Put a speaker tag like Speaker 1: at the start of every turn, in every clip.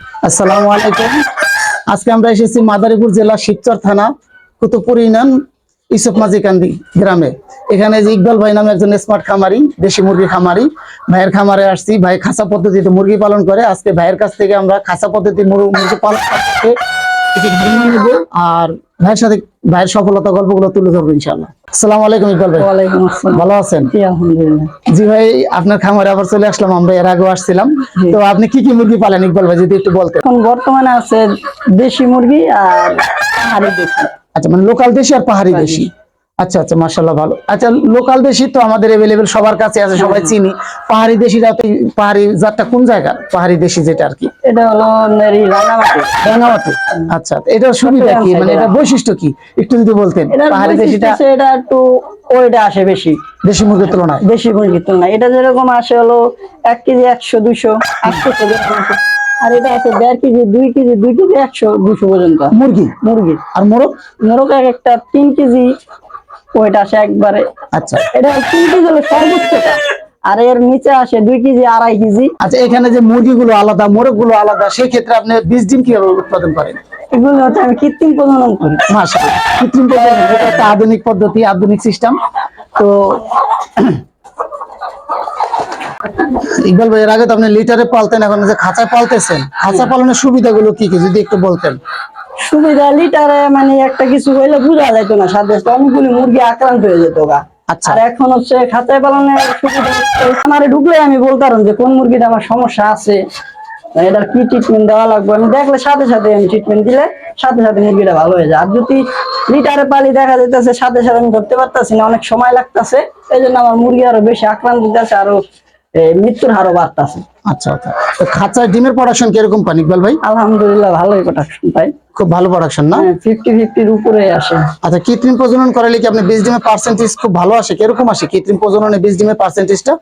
Speaker 1: আসসালামু আলাইকুম। আজকে আমরা এসেছি মাদারীপুর জেলা শিবচর থানা, কুতুবপুর ইউনিয়ন ইসুফ মাজিকান্দি গ্রামে। এখানে যে ইকবাল ভাই নামে একজন স্মার্ট খামারি, দেশি মুরগি খামারি, ভাইয়ের খামারে আসছি। ভাই খাসা পদ্ধতিতে মুরগি পালন করে। আজকে ভাইয়ের কাছ থেকে আমরা খাসা পদ্ধতি মুর- মুরগি পালন আর ভাইয়ের সাথে ভাইয়ের সফলতা গল্পগুলো তুলে ধরবো ইনশাল্লাহ আসসালামু আলাইকুম ইকবাল ভাই।
Speaker 2: ওয়ালাইকুম আসসালাম।
Speaker 1: ভালো আছেন?
Speaker 2: জি আলহামদুলিল্লাহ।
Speaker 1: জি ভাই আপনার খামারে আবার চলে আসলাম আমরা এর আগেও আসছিলাম। তো আপনি কি কি মুরগি পালেন ইকবাল ভাই যদি একটু বলতে
Speaker 2: এখন বর্তমানে আছে দেশি মুরগি আর পাহাড়ি দেশি।
Speaker 1: আচ্ছা মানে লোকাল দেশি আর পাহাড়ি দেশি। আচ্ছা আচ্ছা মাশাল্লাহ ভালো। আচ্ছা লোকাল দেশি তো আমাদের এভেলেবেল সবার কাছে আছে সবাই চিনি। পাহাড়ি দেশিটা তো পাহাড়ি জাতটা কোন জায়গা? পাহাড়ি দেশি যেটা আর কি?
Speaker 2: এটা হলো রাঙামাটি।
Speaker 1: রাঙামাটি? আচ্ছা এটার সুবিধা কি? মানে এটা। বৈশিষ্ট্য কি? একটু যদি বলতেন পাহাড়ি দেশিটা
Speaker 2: এটা একটু ওইটা আসে বেশি।
Speaker 1: দেশি মুরগির তুলনায়?
Speaker 2: দেশি মুরগির তুলনায়। এটা যেরকম আসে হলো এক কেজি একশো দুইশো আটশো আর এটা আছে দেড় কেজি দুই কেজি দুই কেজি একশো দুশো পর্যন্ত।
Speaker 1: মুরগি?
Speaker 2: মুরগি।
Speaker 1: আর মোরগ?
Speaker 2: মোরগ এক একটা তিন কেজি ওইটা আসে একবারে।
Speaker 1: আচ্ছা।
Speaker 2: এটা তিন কেজি হলো সর্বোচ্চটা। আর এর নিচে আসে দুই কেজি আড়াই কেজি।
Speaker 1: আচ্ছা এখানে যে মুরগিগুলো আলাদা মোরগগুলো আলাদা সেই ক্ষেত্রে আপনি বীজ ডিম কীভাবে উৎপাদন করেন?
Speaker 2: এগুলো হচ্ছে আমি কৃত্রিম প্রজনন করি।
Speaker 1: মাশাআল্লাহ। কৃত্রিম প্রজনন এটা একটা আধুনিক পদ্ধতি আধুনিক সিস্টেম। তো ইকবাল ভাই এর আগে তো আপনি লিটারে পালতেন এখন যে খাঁচায় পালতেছেন খাঁচা পালনের সুবিধাগুলো কি কি যদি একটু বলতেন।
Speaker 2: সুবিধা লিটারে মানে একটা কিছু হইলে বোঝা যাইতো না সাথে অনেকগুলি মুরগি আক্রান্ত হয়ে যেত গা।
Speaker 1: আচ্ছা।
Speaker 2: আর এখন হচ্ছে পালনের সুবিধা খামারে ঢুকলে আমি বলতাম যে কোন মুরগিটা আমার সমস্যা আছে। এটার কি ট্রিটমেন্ট দেওয়া লাগবে? আমি দেখলে সাথে সাথে আমি ট্রিটমেন্ট দিলে সাথে সাথে মুরগিটা ভালো হয়ে যায়। আর যদি লিটারে পালি দেখা যেতেছে সাথে সাথে আমি ধরতে পারতাছি না অনেক সময় লাগতেছে এই জন্য আমার মুরগি আরও বেশি আক্রান্ত আরও মৃত্যুর হারও বাড়তেছে।
Speaker 1: আচ্ছা আচ্ছা। খাঁচায় ডিমের প্রোডাকশন কীরকম পান ইকবাল ভাই?
Speaker 2: আলহামদুলিল্লাহ ভালোই প্রোডাকশন পাই
Speaker 1: খুব ভালো প্রোডাকশন না?
Speaker 2: ফিফটি ফিফটির উপরে আসে।
Speaker 1: আচ্ছা কৃত্রিম প্রজনন করালে কি আপনি বীজ ডিমের পার্সেন্টেজ খুব ভালো আসে? কীরকম আসে কৃত্রিম প্রজননে বীজ ডিমের পার্সেন্টেজটা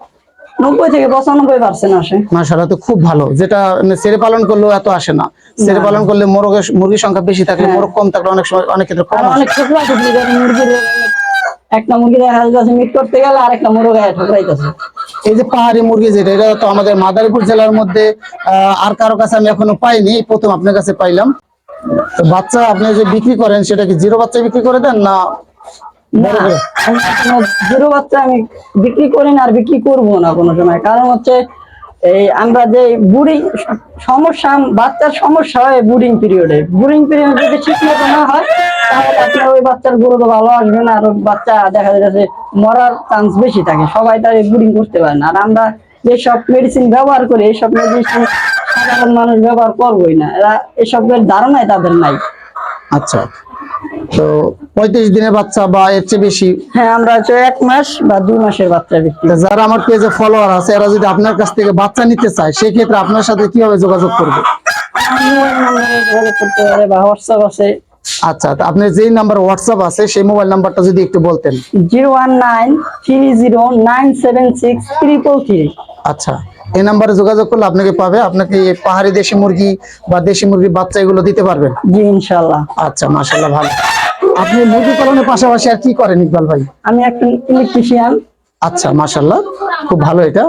Speaker 2: নব্বই থেকে পঁচানব্বই পার্সেন্ট আসে।
Speaker 1: মাশাআল্লাহ তো খুব ভালো। যেটা মানে ছেড়ে পালন করলেও এত আসে না। ছেড়ে পালন করলে মোরগের মুরগির সংখ্যা বেশি থাকলে মোরগ কম থাকলে অনেক সময় অনেক ক্ষেত্রে কম
Speaker 2: অনেক ঠোকরা ঠুকরি করে মুরগির একটা মুরগি দেখা যাচ্ছে মিট করতে গেলে মুরগ গায়ে ঠোকরাইতেছে।
Speaker 1: এই যে পাহাড়ি মুরগি যেটা এটা তো আমাদের মাদারীপুর জেলার মধ্যে আর কারও কাছে আমি এখনও পাইনি প্রথম আপনার কাছে পাইলাম। তো বাচ্চা আপনি যে বিক্রি করেন সেটা কি জিরো বাচ্চা বিক্রি করে দেন না
Speaker 2: জিরো বাচ্চা আমি বিক্রি করি না আর বিক্রি করব না কোনো সময়। কারণ হচ্ছে এই আমরা যে বুড়ি সমস্যা, বাচ্চার সমস্যা হয় বুডিং পিরিয়ডে বুডিং পিরিয়ড যদি ঠিক মতো না হয়, তাহলে আপনার ওই বাচ্চার গুরু তো ভালো আসবে না, আর বাচ্চা দেখা যাচ্ছে মরার চান্স বেশি থাকে। সবাই তার বুডিং করতে পারে না। আর আমরা যেসব মেডিসিন ব্যবহার করি, এইসব মেডিসিন সাধারণ মানুষ ব্যবহার করবোই না। এরা এসবের ধারণাই তাদের নাই।
Speaker 1: আচ্ছা। তো পঁয়ত্রিশ দিনের বাচ্চা বা এর চেয়ে বেশি?
Speaker 2: হ্যাঁ আমরা হচ্ছে এক মাস বা দুই মাসের বাচ্চা বিক্রি
Speaker 1: যারা আমার পেজে ফলোয়ার আছে এরা যদি আপনার কাছ থেকে বাচ্চা নিতে চায় সেই ক্ষেত্রে আপনার সাথে কীভাবে যোগাযোগ করবে?
Speaker 2: মোবাইল নম্বরে যোগাযোগ করতে পারে বা হোয়াটসঅ্যাপ আছে।
Speaker 1: আচ্ছা আপনার যেই নাম্বার হোয়াটসঅ্যাপ আছে সেই মোবাইল নাম্বারটা যদি একটু বলতেন।
Speaker 2: Zero one nine three zero nine seven six triple three
Speaker 1: আচ্ছা এই নাম্বারে যোগাযোগ করলে আপনাকে পাবে আপনাকে পাহাড়ি দেশি মুরগি বা দেশি মুরগির বাচ্চা এগুলো দিতে পারবেন?
Speaker 2: জি ইনশাল্লাহ
Speaker 1: আচ্ছা মাশাল্লাহ ভালো। আপনি মুরগি পালনের পাশাপাশি আর কি করেন ইকবাল ভাই?
Speaker 2: আমি একজন ইলেকট্রিশিয়ান
Speaker 1: আচ্ছা মাশাল্লাহ খুব ভালো এটা।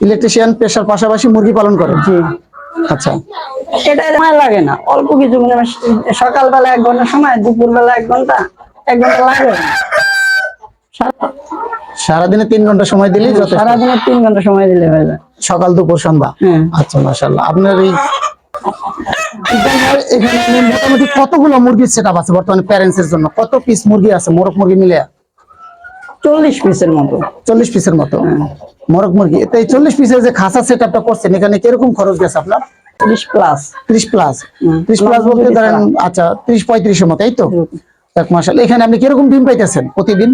Speaker 1: ইলেকট্রিশিয়ান পেশার পাশাপাশি মুরগি পালন করেন?
Speaker 2: জি।
Speaker 1: আচ্ছা।
Speaker 2: এটা সময় লাগে না অল্প কিছু মানে সকালবেলা এক ঘণ্টা সময় দুপুরবেলা এক ঘণ্টা এক ঘণ্টা লাগে না। সারা-
Speaker 1: সারাদিনে তিন ঘণ্টা সময় দিলেই যথেষ্ট।
Speaker 2: সারাদিনে তিন ঘণ্টা সময় দিলে হয়ে যায়।
Speaker 1: সকাল দুপুর সন্ধ্যা।
Speaker 2: হ্যাঁ।
Speaker 1: আচ্ছা মাশাল্লাহ আপনার এই এখানে মোটামুটি কতগুলো মুরগির সেট আছে বর্তমানে প্যারেন্টস এর জন্য? কত পিস মুরগি আছে? মোরগ মুরগি মিলে?
Speaker 2: চল্লিশ পিসের মতো।
Speaker 1: চল্লিশ পিসের মতো? মোরগ মুরগি। তো এই চল্লিশ পিসের যে খাসা সেট আপটা করছেন এখানে কীরকম খরচ গেছে আপনার?
Speaker 2: চল্লিশ প্লাস
Speaker 1: ত্রিশ প্লাস ত্রিশ প্লাস বলতে ধরেন আচ্ছা ত্রিশ পঁয়ত্রিশের মতো এই তো? এক মাসাল এখানে আপনি কীরকম ডিম পাইতেছেন প্রতিদিন?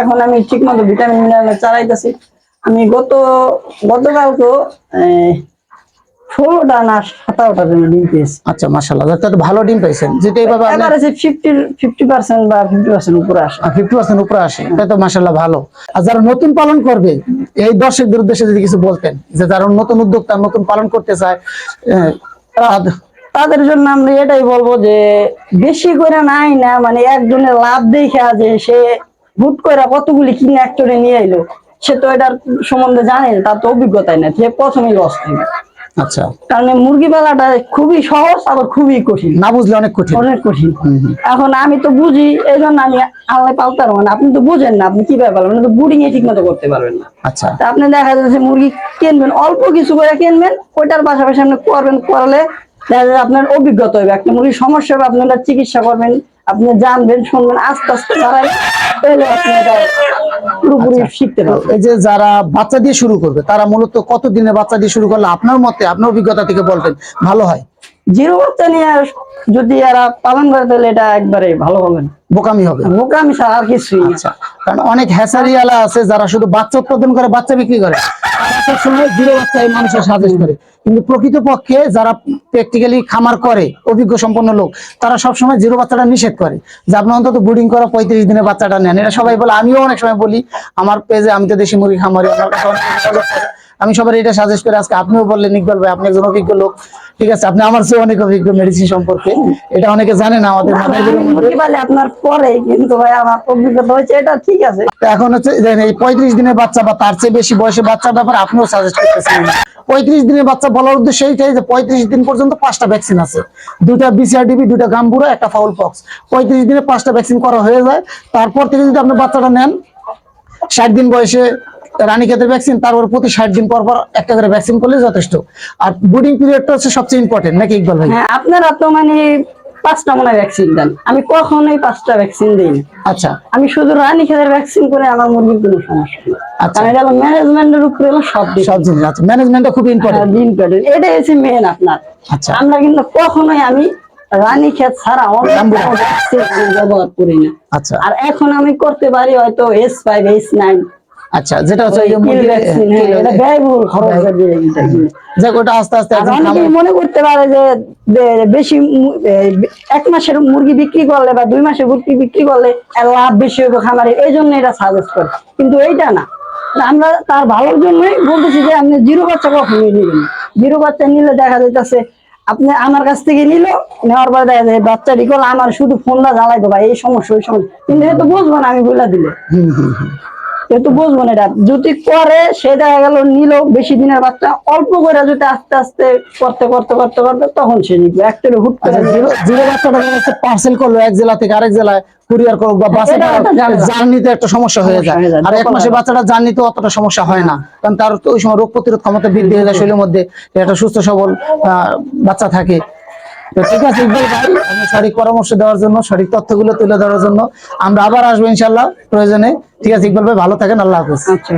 Speaker 2: এখন আমি ঠিক মতো ভিটামিন মিনারেল চালাইতেছি আমি গত গতকালকে ষোলোটা না সতেরোটা ডিম পেয়েছি।
Speaker 1: আচ্ছা মাসাল্লাহ তো ভালো ডিম পাইছেন যেটা এইভাবে আপনি
Speaker 2: ফিফটি ফিফটি পার্সেন্ট বা ফিফটি পার্সেন্ট উপরে আসে।
Speaker 1: ফিফটি পার্সেন্ট উপরে আসে এটা তো মাসাল্লাহ ভালো। আর যারা নতুন পালন করবে এই দর্শকদের উদ্দেশ্যে যদি কিছু বলতেন যে যারা নতুন উদ্যোক্তা নতুন পালন করতে চায় তাদের-
Speaker 2: জন্য আমরা এটাই বলব যে বেশি করে নাই না মানে একজনের লাভ দেখা যে সে হুট করে কতগুলি কিনে একজনে নিয়ে এলো। সে তো এটার সম্বন্ধে জানে তার তো অভিজ্ঞতাই না সে প্রথমেই লস
Speaker 1: আচ্ছা।
Speaker 2: কারণ মুরগি পালাটা খুবই সহজ আবার খুবই কঠিন।
Speaker 1: না বুঝলে অনেক কঠিন।
Speaker 2: অনেক কঠিন। এখন আমি তো বুঝি এই জন্য আমি আল্লাহ পালতে পারব না আপনি তো বুঝেন না আপনি কীভাবে পারবেন আপনি তো বুডিং এ ঠিক মতো করতে পারবেন না।
Speaker 1: আচ্ছা।
Speaker 2: তা আপনি দেখা যাচ্ছে মুরগি কিনবেন অল্প কিছু করে কিনবেন ওইটার পাশাপাশি আপনি করবেন করলে দেখা যাবে আপনার অভিজ্ঞতা হবে একটা মুরগির সমস্যা হবে আপনি চিকিৎসা করবেন আপনি জানবেন শুনবেন আস্তে আস্তে তাহলে আপনি পুরোপুরি
Speaker 1: আচ্ছা।
Speaker 2: শিখতে পারবে
Speaker 1: এই যে যারা বাচ্চা দিয়ে শুরু করবে তারা মূলত কতদিনে বাচ্চা দিয়ে শুরু করলে আপনার মতে আপনার অভিজ্ঞতা থেকে বলবেন ভালো হয়
Speaker 2: জিরো বাচ্চা নিয়ে আর যদি এরা পালন করে তাহলে এটা একবারে ভালো হবে না।
Speaker 1: বোকামি হবে।
Speaker 2: বোকামি ছাড়া আর কিছুই
Speaker 1: আচ্ছা কারণ অনেক আছে যারা শুধু বাচ্চা উৎপাদন করে বাচ্চা বিক্রি করে। সবসময় জিরো বাচ্চা এই মানুষের সাজেস্ট করে। কিন্তু প্রকৃতপক্ষে যারা প্র্যাকটিক্যালি খামার করে অভিজ্ঞ সম্পন্ন লোক তারা সবসময় জিরো বাচ্চাটা নিষেধ করে। যে আপনি অন্তত বুডিং করা পঁয়ত্রিশ দিনে বাচ্চাটা নেন। এটা সবাই বলে আমিও অনেক সময় বলি আমার পেজে আমি তো দেশি মুরগি খামারি আমার কাছে অনেক লোক করে। আমি সবার এটা সাজেস্ট করে আজকে আপনিও বললেন ইকবাল ভাই আপনি একজন অভিজ্ঞ লোক। ঠিক আছে আপনি আমার চেয়ে অনেক অভিজ্ঞ মেডিসিন সম্পর্কে। এটা অনেকে জানে না আমাদের
Speaker 2: আপনার পরে কিন্তু ভাই আমার অভিজ্ঞতা হয়েছে এটা ঠিক আছে।
Speaker 1: এখন হচ্ছে এই পঁয়ত্রিশ দিনের বাচ্চা বা তার চেয়ে বেশি বয়সে বাচ্চার ব্যাপারে আপনিও সাজেস্ট করতেছেন। পঁয়ত্রিশ দিনের বাচ্চা বলার উদ্দেশ্য এইটাই যে পঁয়ত্রিশ দিন পর্যন্ত পাঁচটা ভ্যাকসিন আছে। দুটা বিসিআরডিবি দুটা গাম্বুরা একটা ফাউল পক্স পঁয়ত্রিশ দিনে পাঁচটা ভ্যাকসিন করা হয়ে যায়। তারপর থেকে যদি আপনি বাচ্চাটা নেন ষাট দিন বয়সে রানীক্ষেতের ভ্যাকসিন তারপর প্রতি ষাট দিন পর পর একটা করে ভ্যাকসিন করলে যথেষ্ট। আর বুডিং পিরিয়ডটা হচ্ছে সবচেয়ে ইম্পর্টেন্ট নাকি ইকবাল ভাই?
Speaker 2: হ্যাঁ আপনারা তো মানে পাঁচটা মনে ভ্যাকসিন দেন। আমি কখনোই পাঁচটা ভ্যাকসিন দিই
Speaker 1: আচ্ছা।
Speaker 2: আমি শুধু রানী খেতের ভ্যাকসিন করে আমার মুরগির কোনো সমস্যা নেই।
Speaker 1: আচ্ছা।
Speaker 2: এটা হলো ম্যানেজমেন্টের উপরে হলো সব
Speaker 1: সব জিনিস আচ্ছা। ম্যানেজমেন্টটা খুব ইম্পর্টেন্ট
Speaker 2: দিন প্যাটার্ন এটাই হচ্ছে মেন আপনার।
Speaker 1: আচ্ছা।
Speaker 2: আমরা কিন্তু কখনোই আমি রানী খেত ছাড়া ব্যবহার করি না।
Speaker 1: আচ্ছা।
Speaker 2: আর এখন আমি করতে পারি হয়তো এস ফাইভ এস নাইন
Speaker 1: আচ্ছা যেটা হচ্ছে যে মুরগির-
Speaker 2: ভ্যাকসিন এটা ব্যয়বহুল খরচ।
Speaker 1: যাক ওটা আস্তে আস্তে
Speaker 2: মনে করতে পারে যে বেশি এক মাসের মুরগি বিক্রি করলে বা দুই মাসের মুরগি বিক্রি করলে লাভ বেশি হবে খামারে এই জন্য এটা সাজেস্ট করে। কিন্তু এইটা না। আমরা তার ভালোর জন্যই বলতেছি যে আপনি জিরো বাচ্চা কখনোই নেবেন জিরো বাচ্চা নিলে দেখা যাইতেছে আপনি আমার কাছ থেকে নিল নেওয়ার পরে দেখা যায় বাচ্চাটি করলে আমার শুধু ফোনটা জ্বালাই দেবো এই সমস্যা ওই সমস্যা। কিন্তু এ তো বুঝব না আমি বলে দিলে। যেহেতু বুঝব না এটা। যদি করে সে দেখা গেল নিল বেশি দিনের বাচ্চা অল্প করে যদি আস্তে আস্তে করতে করতে করতে করতে তখন সে নিবে। একটা হুট করে
Speaker 1: আচ্ছা, জিরো বাচ্চাটা পার্সেল করল এক জেলা থেকে আরেক জেলায় কুরিয়ার করুক বা বাসে
Speaker 2: একটা।
Speaker 1: জার্নিতে একটা সমস্যা হয়ে যায়। আর এক মাসে বাচ্চাটা জার্নিতে অতটা সমস্যা হয় না। কারণ তার তো ওই সময় রোগ প্রতিরোধ ক্ষমতা বৃদ্ধি হয়ে যায় শরীরের মধ্যে একটা সুস্থ সবল আহ, বাচ্চা থাকে। ঠিক আছে, ইকবাল ভাই, আমি সঠিক পরামর্শ দেওয়ার জন্য, সঠিক তথ্যগুলো তুলে ধরার জন্য আমরা আবার আসব ইনশাল্লাহ প্রয়োজনে। ঠিক আছে, ইকবাল ভাই, ভালো থাকেন, আল্লাহ হাফেজ।
Speaker 2: আচ্ছা